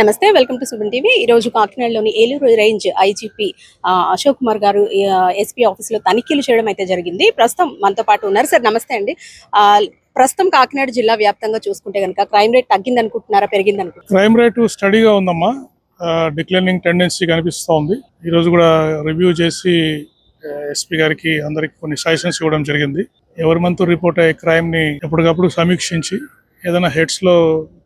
నమస్తే welcome to సుబన్ TV. ఈ రోజు కాకినాడలోని ఏలూరు రేంజ్ ఐజీపీ అశోక్ కుమార్ గారు ఎస్పీ ఆఫీస్లో తనిఖీలు చేయడం అయితే జరిగింది. ప్రస్తుతం మనతో పాటు ఉన్నారు. సార్ నమస్తే అండి. ప్రస్తుతం కాకినాడ జిల్లా వ్యాప్తంగా చూసుకుంటే కనుక క్రైమ్ రేట్ తగ్గింది అనుకుంటున్నారా పెరిగింది అనుకుంటున్నారా క్రైమ్ రేట్ స్టడీగా ఉందమ్మా. డిక్లైనింగ్ టెండెన్సీ కనిపిస్తూ ఉంది. ఈరోజు కూడా రివ్యూ చేసి ఎస్పీ గారికి అందరికి కొన్ని సజెషన్స్ ఇవ్వడం జరిగింది. ఎవరి మంత్ రిపోర్ట్ అయ్యే క్రైమ్ని ఎప్పటికప్పుడు సమీక్షించి ఏదైనా హెడ్స్లో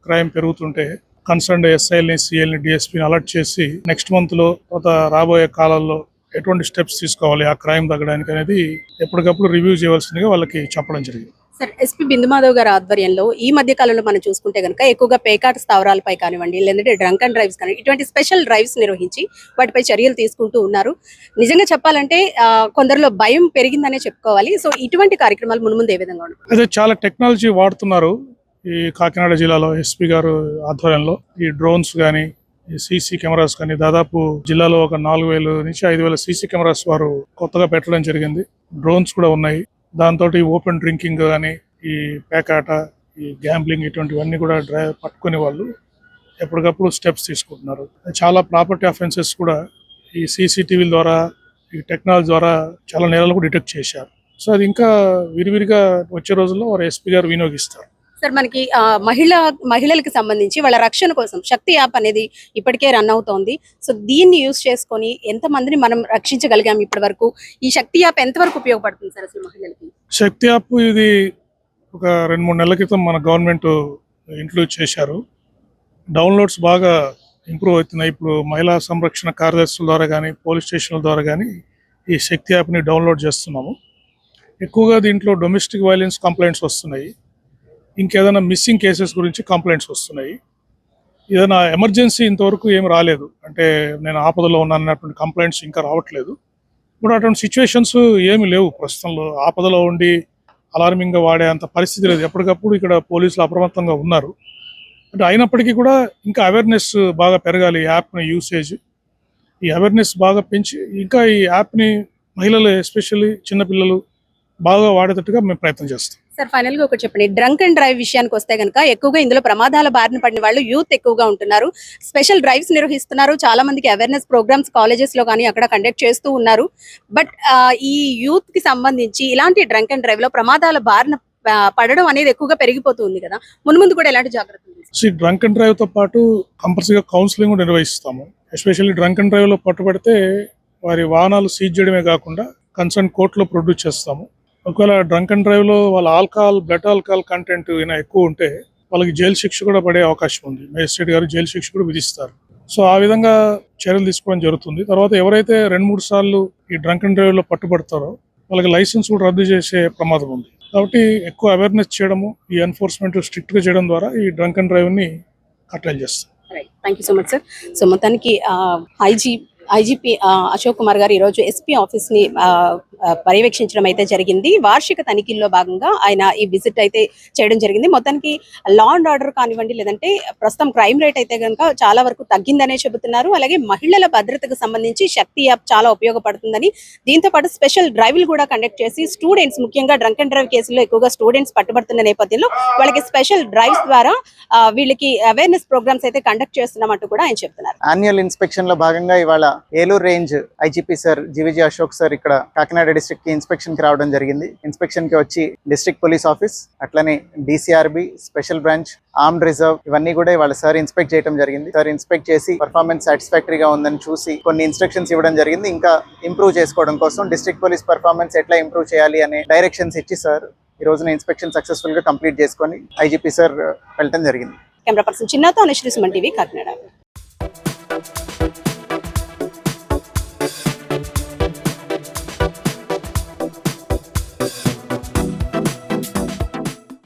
క్రైమ్ పెరుగుతుంటే కన్సర్న్ ఎస్ఐల్ని సిఎల్ని డిఎస్పీని అలర్ట్ చేసి నెక్స్ట్ మంత్లో తర్వాత రాబోయే కాలాల్లో ఎటువంటి స్టెప్స్ తీసుకోవాలి ఆ క్రైమ్ తగ్గడానికి అనేది ఎప్పటికప్పుడు రివ్యూ చేయవలసిందిగా వాళ్ళకి చెప్పడం జరిగింది. సార్ ఎస్పీ బిందుమాధవ్ గారి ఆధ్వర్యంలో ఈ మధ్య కాలంలో మనం చూసుకుంటే కనుక ఎక్కువగా పేకాట స్థావరాలపై కానివ్వండి లేదంటే డ్రంక్ అండ్ డ్రైవ్స్ కానీ ఇటువంటి స్పెషల్ డ్రైవ్స్ నిర్వహించి వాటిపై చర్యలు తీసుకుంటూ ఉన్నారు. నిజంగా చెప్పాలంటే కొందరిలో భయం పెరిగిందనే చెప్పుకోవాలి. సో ఇటువంటి కార్యక్రమాలు మున్ముందు ఏ విధంగా ఉండవు అదే చాలా టెక్నాలజీ వాడుతున్నారు. ఈ కాకినాడ జిల్లాలో ఎస్పీ గారు ఆధ్వర్యంలో ఈ డ్రోన్స్ కానీ ఈ సీసీ కెమెరాస్ కానీ దాదాపు జిల్లాలో ఒక నాలుగు వేలు నుంచి ఐదు వేల సీసీ కెమెరాస్ వారు కొత్తగా పెట్టడం జరిగింది. డ్రోన్స్ కూడా ఉన్నాయి. దాంతో ఓపెన్ డ్రింకింగ్ కానీ ఈ పేకాట ఈ గ్యాంబ్లింగ్ ఇటువంటివన్నీ కూడా డ్రై పట్టుకునే వాళ్ళు ఎప్పటికప్పుడు స్టెప్స్ తీసుకుంటున్నారు. చాలా ప్రాపర్టీ అఫెన్సెస్ కూడా ఈ సీసీటీవీల ద్వారా ఈ టెక్నాలజీ ద్వారా చాలా నేరాలు కూడా డిటెక్ట్ చేశారు. సో అది ఇంకా విరివిరిగా వచ్చే రోజుల్లో వారు ఎస్పీ గారు వినియోగిస్తారు. సార్ మనకి ఆ, మహిళ మహిళలకు సంబంధించి వాళ్ళ రక్షణ కోసం శక్తి యాప్ అనేది ఇప్పటికే రన్ అవుతోంది. సో దీన్ని యూజ్ చేసుకొని ఎంత మందిని మనం రక్షించగలిగాం ఇప్పటి వరకు? ఈ శక్తి యాప్ ఎంతవరకు ఉపయోగపడుతుంది సార్ అసలు మహిళలకి? శక్తి యాప్ ఇది ఒక రెండు మూడు నెలల క్రితం మన గవర్నమెంట్ ఇంక్లూడ్ చేశారు. డౌన్లోడ్స్ బాగా ఇంప్రూవ్ అవుతున్నాయి. ఇప్పుడు మహిళా సంరక్షణ కార్యదర్శుల ద్వారా కానీ పోలీస్ స్టేషన్ల ద్వారా కానీ ఈ శక్తి యాప్ని డౌన్లోడ్ చేస్తున్నాము. ఎక్కువగా దీంట్లో డొమెస్టిక్ వైలెన్స్ కంప్లైంట్స్ వస్తున్నాయి. ఇంకేదైనా మిస్సింగ్ కేసెస్ గురించి కంప్లైంట్స్ వస్తున్నాయి. ఏదైనా ఎమర్జెన్సీ ఇంతవరకు ఏం రాలేదు. అంటే నేను ఆపదలో ఉన్నాను అన్నటువంటి కంప్లైంట్స్ ఇంకా రావట్లేదు. ఇప్పుడు అటువంటి సిచ్యువేషన్స్ ఏమి లేవు ప్రస్తుతంలో. ఆపదలో ఉండి అలార్మింగ్గా వాడే అంత పరిస్థితి లేదు. ఎప్పటికప్పుడు ఇక్కడ పోలీసులు అప్రమత్తంగా ఉన్నారు. అంటే అయినప్పటికీ కూడా ఇంకా అవేర్నెస్ బాగా పెరగాలి ఈ యాప్ని యూసేజ్ ఈ అవేర్నెస్ బాగా పెంచి ఇంకా ఈ యాప్ని మహిళలు ఎస్పెషల్లీ చిన్నపిల్లలు బాగా వాడేటట్టుగా మేము ప్రయత్నం చేస్తాం. సార్ ఫైనల్గా ఒకటి చెప్పండి. డ్రంక్ అండ్ డ్రైవ్ విషయానికి వస్తే కనుక ఎక్కువగా ఇందులో ప్రమాదాల బారిన పడిన వాళ్ళు యూత్ ఎక్కువగా ఉంటున్నారు. స్పెషల్ డ్రైవ్స్ నిర్వహిస్తున్నారు. చాలా మందికి అవేర్నెస్ ప్రోగ్రామ్స్ కాలేజెస్లో కానీ అక్కడ కండక్ట్ చేస్తూ ఉన్నారు. బట్ ఈ యూత్కి సంబంధించి ఇలాంటి డ్రంక్ అండ్ డ్రైవ్లో ప్రమాదాల బారిన పడడం అనేది ఎక్కువగా పెరిగిపోతుంది కదా. మున్ముందు కూడా ఎలాంటి జాగ్రత్తలు డ్రంక్ అండ్ డ్రైవ్తో పాటు కంపల్సరీగా కౌన్సిలింగ్ కూడా నిర్వహిస్తాము. ఎస్పెషల్లీ డ్రంక్ అండ్ డ్రైవ్లో పట్టుబడితే వారి వాహనాలు సీజ్ చేయడమే కాకుండా కన్సర్న్ కోర్టులో ప్రొడ్యూస్ చేస్తాము. ఒకవేళ డ్రంక్ అండ్ డ్రైవ్లో వాళ్ళ ఆల్కహాల్ బ్లడ్ ఆల్కహాల్ కంటెంట్ అయినా ఎక్కువ ఉంటే వాళ్ళకి జైలు శిక్ష కూడా పడే అవకాశం ఉంది. మేజిస్ట్రేట్ గారు జైలు శిక్ష కూడా విధిస్తారు. సో ఆ విధంగా చర్యలు తీసుకోవడం జరుగుతుంది. తర్వాత ఎవరైతే రెండు మూడు సార్లు ఈ డ్రంక్ అండ్ డ్రైవ్లో పట్టుబడతారో వాళ్ళకి లైసెన్స్ కూడా రద్దు చేసే ప్రమాదం ఉంది. కాబట్టి ఎక్కువ అవేర్నెస్ చేయడము ఈ ఎన్ఫోర్స్మెంట్ స్ట్రిక్ట్గా చేయడం ద్వారా ఈ డ్రంక్ అండ్ డ్రైవ్ని కట్టడి చేస్తాం. Thank you so much sir so మొత్తానికి ఐజీ ఐజీపీ అశోక్ కుమార్ గారు ఈరోజు ఎస్పీ ఆఫీస్ని పర్యవేక్షించడం అయితే జరిగింది. వార్షిక తనిఖీల్లో భాగంగా ఆయన ఈ విజిట్ అయితే చేయడం జరిగింది. మొత్తానికి లా అండ్ ఆర్డర్ కానివ్వండి లేదంటే ప్రస్తుతం క్రైమ్ రేట్ అయితే కనుక చాలా వరకు తగ్గిందనే చెబుతున్నారు. అలాగే మహిళల భద్రతకు సంబంధించి శక్తి యాప్ చాలా ఉపయోగపడుతుందని దీంతో పాటు స్పెషల్ డ్రైవ్లు కూడా కండక్ట్ చేసి స్టూడెంట్స్ ముఖ్యంగా డ్రంక్ అండ్ డ్రైవ్ కేసుల్లో ఎక్కువగా స్టూడెంట్స్ పట్టుబడుతున్న నేపథ్యంలో వాళ్ళకి స్పెషల్ డ్రైవ్స్ ద్వారా వీళ్ళకి అవేర్నెస్ ప్రోగ్రామ్స్ అయితే కండక్ట్ చేస్తున్నామంటూ కూడా ఆయన చెప్తున్నారు యాన్యువల్ ఇన్స్పెక్షన్లో భాగంగా ఇవాళ Eluru range IGP sir GVG Ashok sir ఇక్కడ కాకినాడ డిస్ట్రిక్ట్కి ఇన్స్పెక్షన్కి రావడం జరిగింది. ఇన్స్పెక్షన్కి వచ్చి డిస్ట్రిక్ట్ పోలీస్ ఆఫీస్ అట్లనే DCRB special branch armed reserve ఇవన్నీ కూడా వాళ్ళ సార్ ఇన్స్పెక్ట్ చేయడం జరిగింది. సార్ ఇన్స్పెక్ట్ చేసి పర్ఫార్మెన్స్ సాటిస్ఫాక్టరీగా ఉందని చూసి కొన్ని ఇన్స్ట్రక్షన్స్ ఇవ్వడం జరిగింది. ఇంకా ఇంప్రూవ్ చేసుకోవడం కోసం డిస్ట్రిక్ట్ పోలీస్ పర్ఫార్మెన్స్ ఎట్లా ఇంప్రూవ్ చేయాలి అనే డైరెక్షన్స్ ఇచ్చి సార్ ఈ రోజున ఇన్స్పెక్షన్ సక్సెస్ఫుల్గా కంప్లీట్ చేసుకొని ఐజీపీ సార్ వెళ్ళటం జరిగింది. కెమెరా పర్సన్ చిన్నతో అనుశ్రీ సుమన్ టీవీ కాకినాడ.